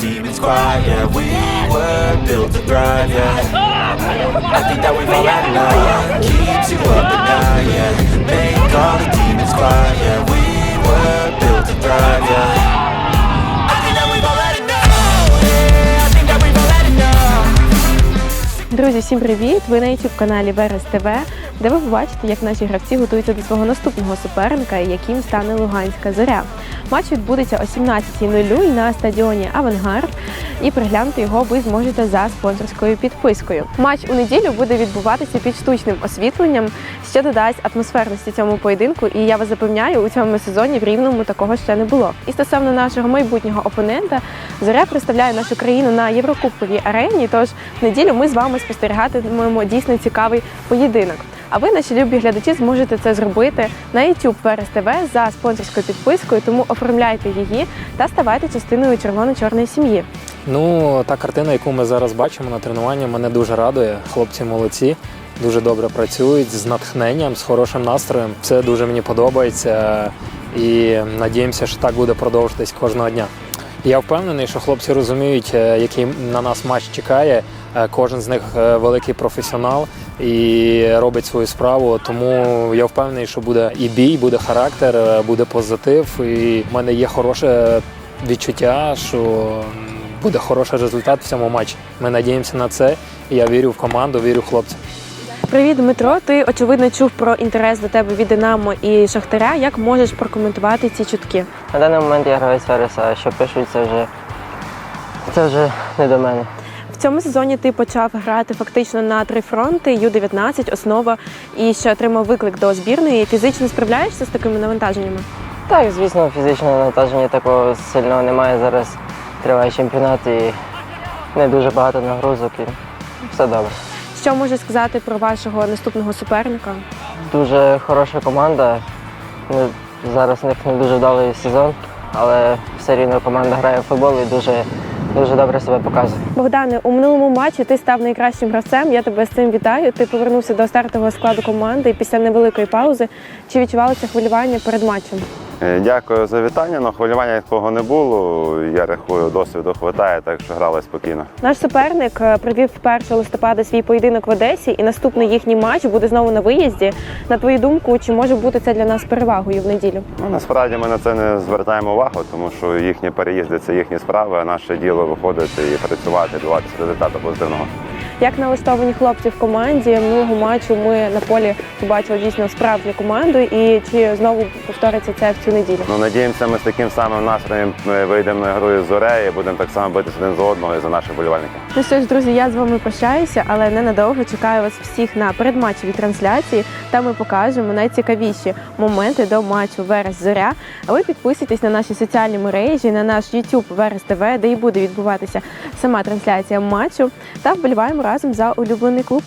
demons cry, yeah We were built to thrive, yeah I think that we've all had enough Keeps you up at night, yeah Make all the demons cry, yeah We were built to thrive, yeah all Yeah, all Друзі, всім привіт! Ви на youtube каналі Верес ТВ, де ви побачите, як наші гравці готуються до свого наступного суперника, яким стане Луганська зоря. Матч відбудеться о 17.00 на стадіоні Авангард. І приглянути його ви зможете за спонсорською підпискою. Матч у неділю буде відбуватися під штучним освітленням, що додасть атмосферності цьому поєдинку. І я вас запевняю, у цьому сезоні в рівному такого ще не було. І стосовно нашого майбутнього опонента, зоря представляє нашу країну на Єврокубковій арені. Тож в неділю ми з вами спостерігатимемо дійсно цікавий поєдинок. А ви, наші любі глядачі, зможете це зробити на YouTube Верес ТВ за спонсорською підпискою, тому оформляйте її та ставайте частиною червоно-чорної сім'ї. Ну, та картина, яку ми зараз бачимо на тренуванні, мене дуже радує. Хлопці молодці, дуже добре працюють з натхненням, з хорошим настроєм. Це дуже мені подобається і надіємося, що так буде продовжуватись кожного дня. Я впевнений, що хлопці розуміють, е, який на нас матч чекає. Е, Кожен з них е, великий професіонал і робить свою справу. Тому я впевнений, що буде і бій, буде характер, буде позитив. І в мене є хороше відчуття, що буде хороший результат в цьому матчі. Ми надіємося на це. Я вірю в команду, вірю в хлопців. Привіт, Дмитро. Ти очевидно чув про інтерес до тебе від Динамо і Шахтаря. Як можеш прокоментувати ці чутки? На даний момент я гравець Вереса, а що пишуть, це вже, це вже не до мене. В цьому сезоні ти почав грати фактично на три фронти: Ю-19, основа і ще отримав виклик до збірної. Фізично справляєшся з такими навантаженнями? Так, звісно, фізичного навантаження такого сильного немає. Зараз триває чемпіонат і не дуже багато нагрузок і все добре. Що можеш сказати про вашого наступного суперника? Дуже хороша команда. Зараз у них не дуже вдалий сезон, але все рівно команда грає в футбол і дуже, дуже добре себе показує. Богдане, у минулому матчі ти став найкращим гравцем. Я тебе з цим вітаю. Ти повернувся до стартового складу команди і після невеликої паузи. Чи відчувалося хвилювання перед матчем? Е, Дякую за вітання. Ну, хвилювання такого не було. Я рахую, досвіду хватає, так що грали спокійно. Наш суперник е, провів 1 листопада свій поєдинок в Одесі, і наступний їхній матч буде знову на виїзді. На твою думку, чи може бути це для нас перевагою в неділю? Ну, насправді ми на це не звертаємо увагу, тому що їхні переїзди це їхні справи, а наше діло виходити і працювати, добиватися результату позитивного. Як налаштовані хлопці в команді минулого матчу ми на полі побачили дійсно справжню команду, і чи знову повториться це в цю неділю? Ну, надіємося, ми з таким самим настроєм ми вийдемо на гру із зорею і будемо так само битися один за одного і за наших болівальників. Ну що ж, друзі, я з вами прощаюся, але ненадовго чекаю вас всіх на передматчевій трансляції. Там ми покажемо найцікавіші моменти до матчу Верес Зоря. А ви підписуйтесь на наші соціальні мережі, на наш YouTube Верес ТВ, де і буде відбуватися сама трансляція матчу. Та вболіваємо разом за улюблений клуб.